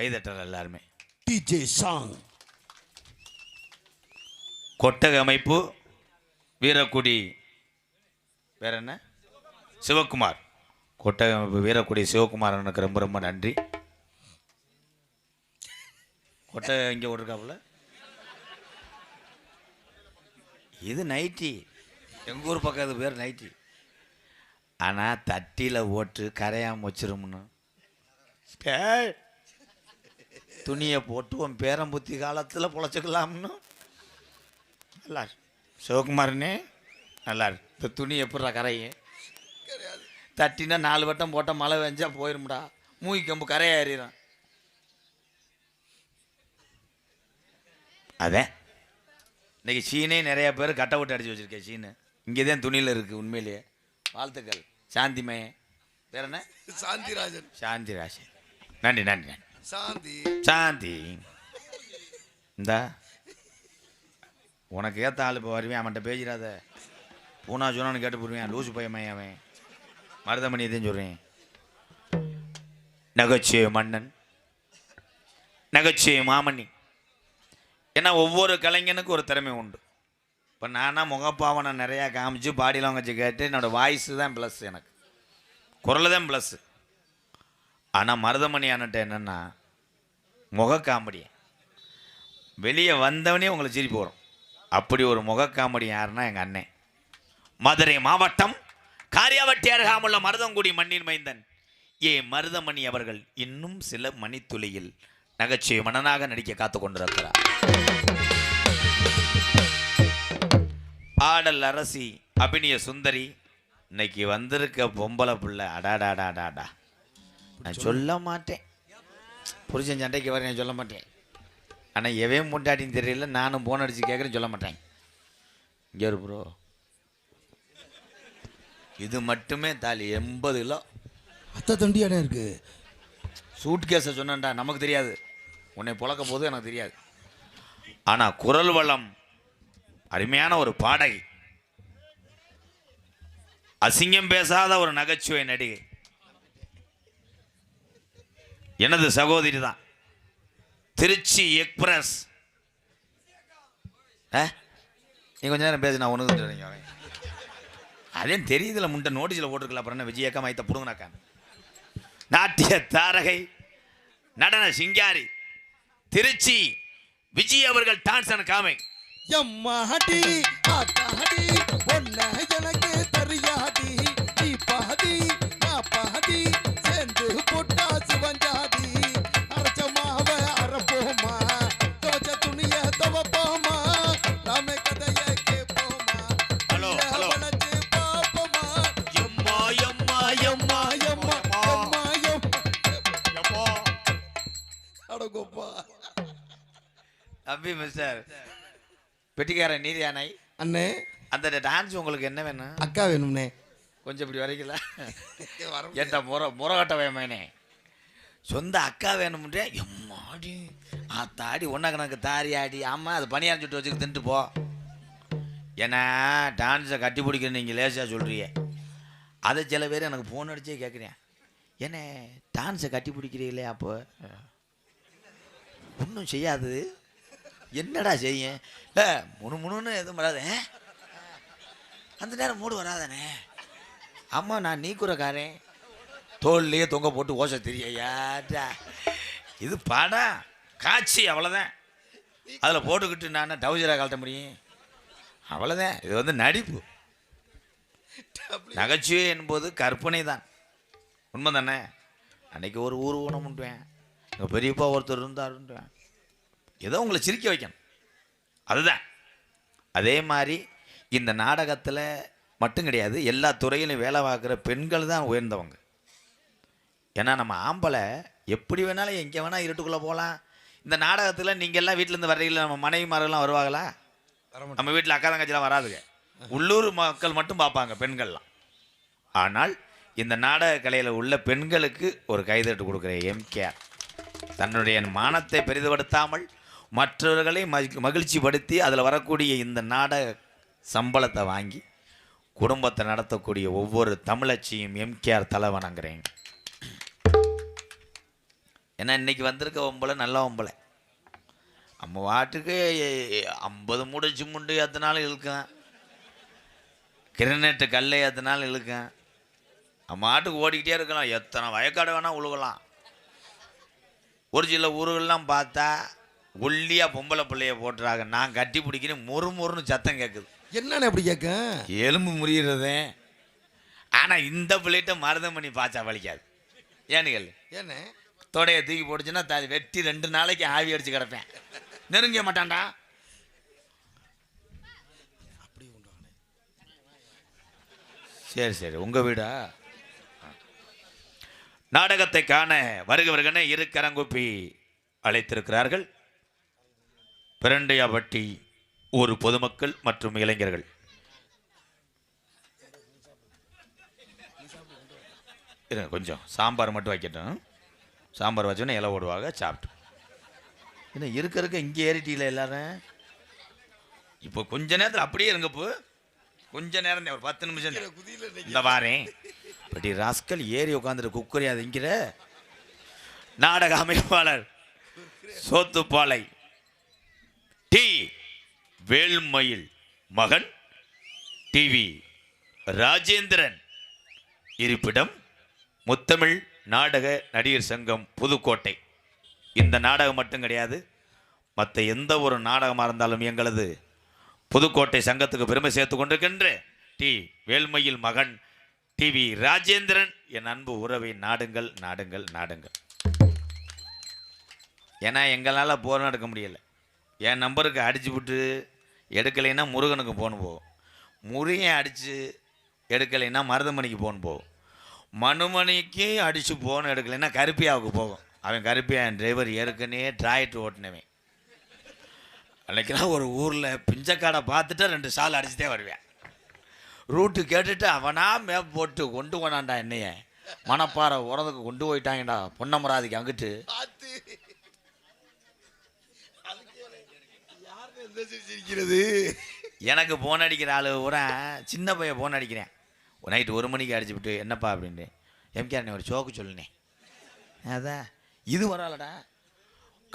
கைதட்டல் எல்லாருமே. DJ song கொட்டக அமைப்பு வீரக்குடி வேற என்ன? சிவகுமார். கொட்டக அமைப்பு வீரக்குடி சிவகுமார் எனக்கு ரொம்ப ரொம்ப நன்றி. கொட்டை இங்கே ஓட்டிருக்காப்புல இது நைட்டி. எங்கள் ஊர் பக்கம் அது பேர் நைட்டி. ஆனால் தட்டியில் ஓட்டு கரையாமல் வச்சிருமுன்னு டேய், துணியை போட்டு உன் பேரம்புத்தி காலத்தில் பொழைச்சிக்கலாம்னு. நல்லா. சிவகுமாரனே நல்லா. இந்த துணி எப்படா கரையும் தட்டினா நாலு வட்டம் போட்டால் மழை வெஞ்சா போயிரும்டா. மூங்கி கம்பு கரையாறிடும் அதான் இன்னைக்கு சீனே நிறைய பேர் கட்ட விட்டு அடிச்சு வச்சிருக்கேன் சீனு. இங்கே தான் துணியில் இருக்குது உண்மையிலேயே. வாழ்த்துக்கள். சாந்திமய. வேற என்ன? சாந்திராஜன். சாந்தி ராசி நன்றி நன்றி நன்றி. சாந்தி. சாந்தி. இந்த. உனக்கு ஏற்ற ஆள் இப்போ வருவேன் அவன்கிட்ட பேசிடாத. பூனா சொன்னான்னு கேட்டு போடுவேன் லூசு பையன் அவன். மருதமணி தான் சொல்கிறேன் நகைச்சுவை மன்னன். நகைச்சுவை மாமணி. ஏன்னா ஒவ்வொரு கலைஞனுக்கும் ஒரு திறமை உண்டு. இப்போ நானா முகப்பாவனை நிறையா காமிச்சு பாடி லாங்குவேஜ் கேட்டு என்னோடய வாய்ஸு தான் ப்ளஸ் எனக்கு. குரல் தான் ப்ளஸ்ஸு ஆனால் மருதமணி அண்ணன்ட்ட என்னென்னா முக காமெடி வெளியே வந்தவனே உங்களை சிரிப்பு வரும் அப்படி ஒரு முக காமெடி யாருன்னா எங்கள் அண்ணன் மதுரை மாவட்டம் காரியாவட்டி அருகாமுள்ள மருதங்குடி மண்ணின் மைந்தன் ஏ மருதமணி அவர்கள் இன்னும் சில மணித்துளியில் நகைச்சுவை மன்னனாக நடிக்க காத்து கொண்டிருக்கிறார். ஆடல் அரசி அபிநய சுந்தரி இன்னைக்கு வந்திருக்க பொம்பளை பிள்ளை அடாடாடாடாடா. நான் சொல்ல மாட்டேன். புருஷன் சண்டைக்கு வர நான் சொல்ல மாட்டேன். ஆனால் எவன் முண்டாட்டின்னு தெரியல நானும் போன் அடித்து கேட்குறேன் சொல்ல மாட்டேன். இங்கே ஒரு ப்ரோ இது மட்டுமே தாலி எண்பது கிலோ. அத்தை தண்டியானே இருக்கு. சூட் கேஸை சொன்னேன்டா நமக்கு தெரியாது. உன்னை புழக்க போது எனக்கு தெரியாது. ஆனால் குரல் வளம் அருமையான ஒரு பாடகி. அசிங்கம் பேசாத ஒரு நகைச்சுவை நடிகை. எனது சகோதரி தான் திருச்சி எக்ஸ்பிரஸ். ஆ? நீ கொஞ்ச நேரம் பேசு நான் ஒன்று அதே தெரியுதுல முண்டை நோட்டீஸில் போட்டிருக்கல அப்புறம் என்ன விஜயக்கா மைத்த புடுங்கினாக்கா? நாட்டிய தாரகை நடன சிங்காரி திருச்சி விஜய் அவர்கள் டான்ஸ் அண்ட் காமை எம்மாடி ஆத்தாடி ஒன்ன தம்பி மிஸ்டர். பெட்டிக்காரன் நீர் யானை. அண்ணே. அந்த டான்ஸ் உங்களுக்கு என்ன வேணும்? அக்கா வேணும்னே கொஞ்சம் இப்படி வரைக்கல. ஏன்டா முறை முறகட்ட வேமேனே. சொந்த அக்கா வேணும்ன்றே எம்மாடி. ஆத்தாடி ஒன்றா கணக்கு தாரி ஆடி. ஆமாம் அது பணியாரம் சுட்டு வச்சுக்க தின்ட்டு போ. ஏன்னா டான்ஸை கட்டி பிடிக்கணும் நீங்கள் லேசாக சொல்கிறீங்க அதை சில பேர் எனக்கு ஃபோன் அடிச்சே கேட்குறேன் என்ன டான்ஸை கட்டி பிடிக்கிறீங்களே அப்போ? ஒன்றும் செய்யாது. என்னடா செய்யும் இல்லை முணு முணுன்னு எதுவும் வராது. அந்த நேரம் மூடு வராதானே? அம்மா நான் நீக்குறக்காரன். தோல்லையே தொங்க போட்டு ஓசை தெரியாட்டா இது படம் காட்சி அவ்வளோதான் அதில் போட்டுக்கிட்டு நான் டவுஜராக கழட்ட முடியும்? அவ்வளோதான் இது வந்து நடிப்பு. நகைச்சுவை என்பது கற்பனை தான் உண்மை தானே அன்னைக்கு ஒரு ஊர் உண்டுவேன். எங்கள் பெரியப்பா ஒருத்தர் இருந்தாருன்ட்டுவேன் ஏதோ உங்களை சிரிக்க வைக்கணும். அதுதான். அதே மாதிரி இந்த நாடகத்தில் மட்டும் கிடையாது எல்லா துறையிலும் வேலை பார்க்குற பெண்கள் தான் உயர்ந்தவங்க. ஏன்னா நம்ம ஆம்பளை எப்படி வேணாலும் எங்கே வேணால் இருட்டுக்குள்ளே போகலாம் இந்த நாடகத்தில் நீங்கள் எல்லாம் வீட்டிலேருந்து வர்றீங்களா? நம்ம மனைவிமாரெல்லாம் வருவாங்களா? நம்ம வீட்டில் அக்கா தங்கச்சிலாம் வராதுங்க. உள்ளூர் மக்கள் மட்டும் பார்ப்பாங்க பெண்கள்லாம். ஆனால் இந்த நாடக கலையில் உள்ள பெண்களுக்கு ஒரு கைதட்டு கொடுக்குற எம்கேஆர். தன்னுடைய மானத்தை பெரிதுபடுத்தாமல் மற்றவர்களை மகி- மகிழ்ச்சிப்படுத்தி அதில் வரக்கூடிய இந்த நாடக சம்பளத்தை வாங்கி குடும்பத்தை நடத்தக்கூடிய ஒவ்வொரு தமிழச்சியும் எம்கேஆர் தலை வணங்குறேன் ஏன்னா இன்னைக்கு வந்திருக்க ஒம்பளை நல்ல ஒம்பளை நம்ம வாட்டுக்கு ஐம்பது மூடு சிமுண்டு ஏற்றினாலும் இழுக்கும். கிரனெட்டு கல்லை ஏற்றினாலும் இழுக்கும். நம்ம ஆட்டுக்கு ஓடிக்கிட்டே இருக்கலாம். எத்தனை வயக்காடு வேணால் உழுகலாம். ஒரு சில ஊர்கள்லாம் பார்த்தா ஒல்லியாக பொம்பளை பிள்ளைய போட்டுறாங்க. நான் கட்டி பிடிக்கிறேன். மொறு மொறுன்னு சத்தம் கேட்குது என்னன்னு அப்படி கேட்க? எலும்பு முறிகிறதே ஆனால் இந்த பிள்ளைகிட்ட மருதமணி பாய்ச்சா வலிக்காது. ஏன்னு கேளு. என்ன தொடையை தூக்கி போட்டுச்சுன்னா த வெட்டி ரெண்டு நாளைக்கு ஆவி அடிச்சு கிடப்பேன். நெருங்க மாட்டான்டா. சரி சரி. உங்கள் வீடா? நாடகத்தை காண வருகவர்களே இரு கரங்குப்பி அழைத்திருக்கிறார்கள். பிரண்டையாபட்டி ஒரு பொதுமக்கள் மற்றும் இளைஞர்கள். கொஞ்சம். சாம்பார் மட்டும் வைக்கட்டும். சாம்பார் வச்சோன்னே இலை ஓடுவாங்க சாப்பிட்டு. என்ன இருக்க இருக்க இங்கே ஏறிட்டீல எல்லாரும்? இப்போ கொஞ்ச நேரத்தில் அப்படியே இருங்க இப்போ. கொஞ்ச நேரம் ஒரு பத்து நிமிஷம் இந்த வாரேன். பட்டி ராஸ்கல் ஏறி உட்காந்துட்டு குக்கரி அது இங்கிற நாடக அமைப்பாளர் சோத்துப்பாலை. டி. வேல்மயில் மகன். டிவி ராஜேந்திரன். இருப்பிடம் முத்தமிழ் நாடக நடிகர் சங்கம் புதுக்கோட்டை. இந்த நாடகம் மட்டும் கிடையாது. மற்ற எந்த ஒரு நாடகமாக இருந்தாலும் எங்களது புதுக்கோட்டை சங்கத்துக்கு பெருமை சேர்த்து கொண்டிருக்கின்ற டி. வேல்மையில் மகன் டிவி ராஜேந்திரன். என் அன்பு உறவை நாடுங்கள் நாடுங்கள் நாடுங்கள். ஏன்னா எங்களால் போர் நடக்க முடியலை. என் நம்பருக்கு அடிச்சு விட்டு எடுக்கலைன்னா முருகனுக்கு போன் போ முருகன் அடித்து எடுக்கலைன்னா மருதமணிக்கு போன் போகும். மனுமணிக்கு அடித்து போன் எடுக்கலைன்னா கருப்பியாவுக்கு போகும். அவன் கருப்பியான் டிரைவர் ஏற்கனவே டிராய்ட் ஓட்டினவன். அன்றைக்கெல்லாம் ஒரு ஊரில் பிஞ்சக்காடை பார்த்துட்டு ரெண்டு சால் அடிச்சுட்டே வருவேன். ரூட்டு கேட்டுட்டு அவனாக மேப் போட்டு கொண்டு போனான்டா என்னைய. மணப்பாறை உரத்துக்கு கொண்டு போயிட்டாங்கடா பொன்னமராதிக்கு அங்கிட்டு. மெசேஜ் இருக்கிறது சிரிக்கிறது எனக்கு ஃபோன் அடிக்கிற ஆளு பூரா சின்ன பையன் ஃபோன் அடிக்கிறேன். நைட்டு ஒரு மணிக்கு அடிச்சுவிட்டு என்னப்பா? அப்படின்ட்டு. எம்கேஆர் ஒரு சோக்கு சொல்லுனே. அதான் இது வராலடா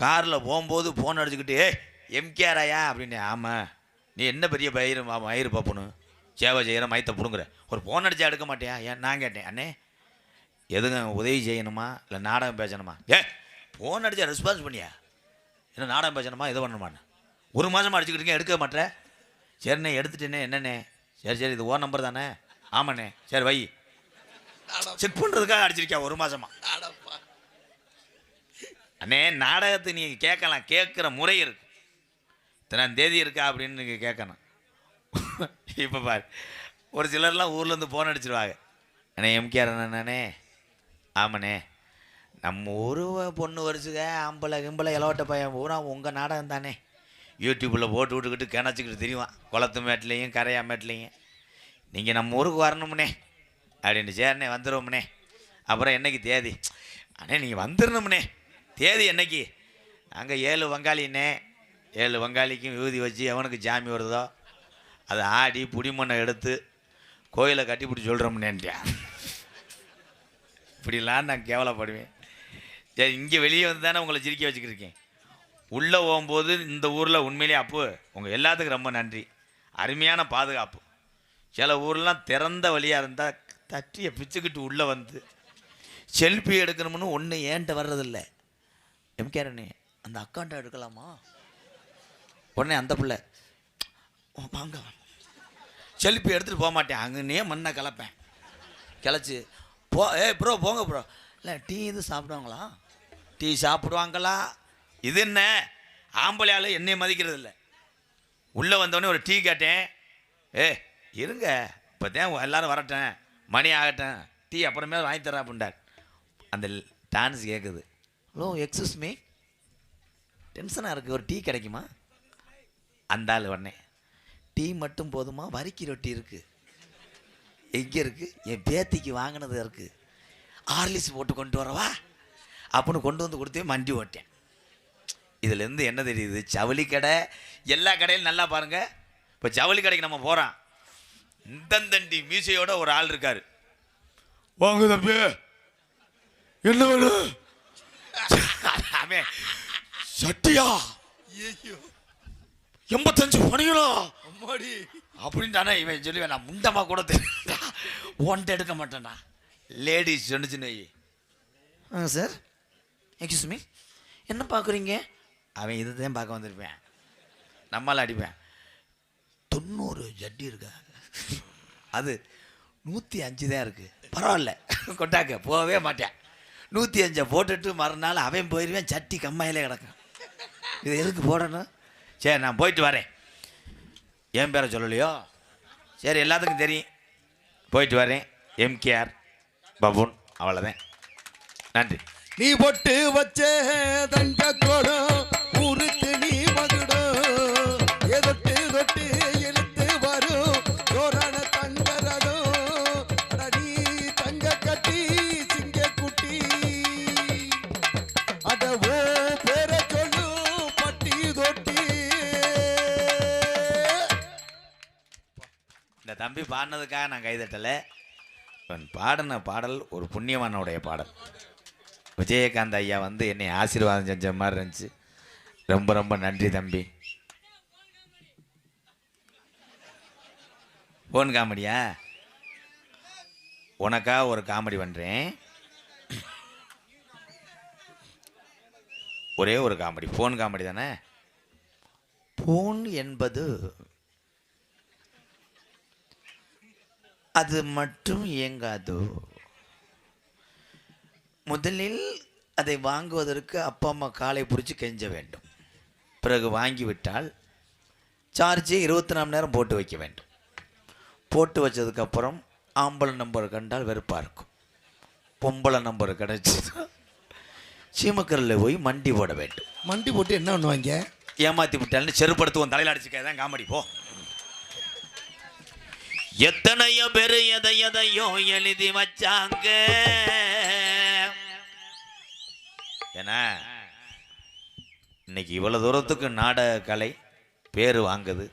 காரில் போகும்போது ஃபோன் அடிச்சுக்கிட்டு ஏ எம்கேஆர் ஆயா அப்படின்னு. ஆமாம் நீ என்ன பெரிய பயிர் மயிறு பார்ப்பணும் சேவை செய்கிற மயத்தை பிடுங்குற. ஒரு ஃபோன் அடித்தா எடுக்க மாட்டியா? ஏன் நான் கேட்டேன். அண்ணே எதுங்க உதவி செய்யணுமா? இல்லை நாடகம் பேசணுமா? ஏ ஃபோன் அடித்தா ரெஸ்பான்ஸ் பண்ணியா? என்ன நாடகம் பேசணுமா? இது பண்ணணுமான்னு. ஒரு மாதமாக அடிச்சுக்கிட்டு எடுக்க மாட்டேன் சரிண்ணே எடுத்துட்டேனே என்னண்ணே? சரி சரி இது ஓ நம்பர் தானே? ஆமாண்ணே. சரி வை. செக் பண்ணுறதுக்காக அடிச்சிருக்கியா ஒரு மாதமா அண்ணே நாடகத்தை நீங்கள் கேட்கலாம் கேட்குற முறை இருக்கு. இத்தனாம் தேதி இருக்கா அப்படின்னு நீங்கள் கேட்கணும். இப்போ பாரு ஒரு சிலர்லாம் ஊர்லேருந்து ஃபோன் அடிச்சிருவாங்க. அண்ணே எம்கேஆர் அண்ணே ஆமாண்ணே. நம்ம ஊர் பொண்ணு வருஷங்க ஆம்பளை கிம்பளை இலவட்ட பையன் பூரா உங்கள் நாடகம் தானே யூடியூப்பில் போட்டு விட்டுக்கிட்டு கிணச்சிக்கிட்டு தெரியுவான் குளத்து மேட்லேயும் கரையா மேட்லேயும். நீங்கள் நம்ம ஊருக்கு வரணும்னே. அப்படின்னு சரிண்ணே வந்துடுவோம்னே அப்புறம் என்னைக்கு தேதி? அண்ணே நீங்கள் வந்துடணும்னே தேதி என்னைக்கு? அங்கே ஏழு வங்காளிண்ணே ஏழு வங்காளிக்கும் விபூதி வச்சு எவனுக்கு ஜாமி வருதோ அதை ஆடி புடிமண்ணை எடுத்து கோயிலை கட்டி பிடிச்சி சொல்கிறோம்னேன்ட்டியா இப்படிலாம் நான் கேவலப்படுவேன். சரி இங்கே வெளியே வந்து தானே உங்களை சிரிக்க வச்சுக்கிருக்கேன் உள்ளே போகும்போது இந்த ஊரில் உண்மையிலேயே அப்போ உங்கள் எல்லாத்துக்கும் ரொம்ப நன்றி. அருமையான பாதுகாப்பு. சில ஊர்லாம் திறந்த வழியாக இருந்தால் தட்டியை பிச்சுக்கிட்டு உள்ளே வந்து செல்ஃபி எடுக்கணும்னு ஒன்று ஏன்ட்ட வர்றதில்ல. எம்கேரனே அந்த அக்கௌண்ட்டை எடுக்கலாமா? உடனே அந்த பிள்ளை "ஓ, வாங்க. செல்ஃபி எடுத்துகிட்டு போக மாட்டேன். அங்கனே மண்ணை கலப்பேன். கிளச்சி போ ஏ ப்ரோ போங்க ப்ரோ இல்லை டீ இது சாப்பிடுவாங்களா? டீ சாப்பிடுவாங்களா? இது என்ன? ஆம்பளை ஆளு என்னைய மதிக்கிறது இல்லை உள்ளே வந்தோடனே ஒரு டீ கேட்டேன். ஏ இருங்க. இப்போ தான் எல்லாரும் வரட்டேன் மணி ஆகட்டேன் டீ அப்புறமே வாங்கி தரேன் அப்படின்ட்டார் அந்த டான்ஸ் கேட்குது ஹலோ எக்ஸஸ் மீ டென்ஷனாக இருக்குது ஒரு டீ கிடைக்குமா? அந்த ஆள் உடனே டீ மட்டும் போதுமா? வரிக்கி ரொட்டி இருக்குது எங்கே இருக்குது என் பேத்திக்கு வாங்கினது இருக்குது ஆர்லிஸ் போட்டு கொண்டு வரவா? அப்படின்னு கொண்டு வந்து கொடுத்தே மண்டி ஓட்டேன். இதுலேருந்து என்ன தெரியுது? ஜவுளி கடை எல்லா கடையிலும் நல்லா பாருங்க. இப்போ ஜவுளி கடைக்கு நம்ம போகிறோம் இந்தந்தண்டி மீசையோட ஒரு ஆள் இருக்காரு. வாங்க தம்பி. என்ன வேணும்? அவன் சட்டியா? ஐயோ எண்பத்தஞ்சு பணிகளா அம்மாடி. அப்படின்ட்டானே இவன் சொல்லுவேன். நான் முண்டமா கூட தெரியல ஒன்ட்டு எடுக்க மாட்டேன்டா. லேடிஸ் சொன்னுச்சுன்னு. ஆ சார் எக்ஸ்கியூஸ் மீ என்ன பார்க்குறீங்க? அவன் இதை தான் பார்க்க வந்திருப்பேன். நம்மளால் அடிப்பேன். தொண்ணூறு ஜட்டி இருக்கா? அது நூற்றி அஞ்சு தான் இருக்குது பரவாயில்ல. கொட்டாக்க போகவே மாட்டேன். நூற்றி அஞ்சை போட்டுட்டு மறுநாள் அவன் போயிடுவேன் சட்டி கம்மாயிலே கிடக்கும். இது எதுக்கு போடணும்? சரி நான் போயிட்டு வரேன். என் பேரை சொல்லலையோ? சரி எல்லாத்துக்கும் தெரியும். போயிட்டு வரேன். எம்கேஆர் பபுன் அவ்வளோதான் நன்றி. நீ பொட்டு வச்ச தங்க கோடம் தம்பி நான் கைதட்டலை. இவன் பாடின பாடல் ஒரு புண்ணியவானுடைய பாடல். விஜயகாந்த் ஐயா வந்து என்னை ஆசீர்வாதம் செஞ்ச மாதிரி இருந்துச்சு. ரொம்ப ரொம்ப நன்றி தம்பி. ஃபோன் காமெடியா? உனக்கா ஒரு காமெடி பண்ணுறேன் ஒரே ஒரு காமெடி. ஃபோன் காமெடி தானே? ஃபோன் என்பது அது மட்டும் இயங்காது? முதலில் அதை வாங்குவதற்கு அப்பா அம்மா காலை பிடிச்சி கெஞ்ச வேண்டும். பிறகு வாங்கிவிட்டால் சார்ஜை இருபத்தி நாலு நேரம் போட்டு வைக்க வேண்டும். போட்டு வச்சதுக்கப்புறம் ஆம்பளை நம்பர் கண்டால் வெறுப்பாக இருக்கும். பொம்பளை நம்பர் கிடைச்சது. சீமக்கரில் போய் மண்டி போட வேண்டும். மண்டி போட்டு என்ன பண்ணுவாங்க? ஏமாத்தி விட்டால்னு செருப்படுத்துவோம் தலையில் அடிச்சுக்க தான் காமெடி போ. எத்தனையோ பேரு எதை எதையோ எழுதி வச்சாங்க. ஏன்னா இன்னைக்கு இவ்வளவு தூரத்துக்கு நாடக கலை பேர் வாங்குது.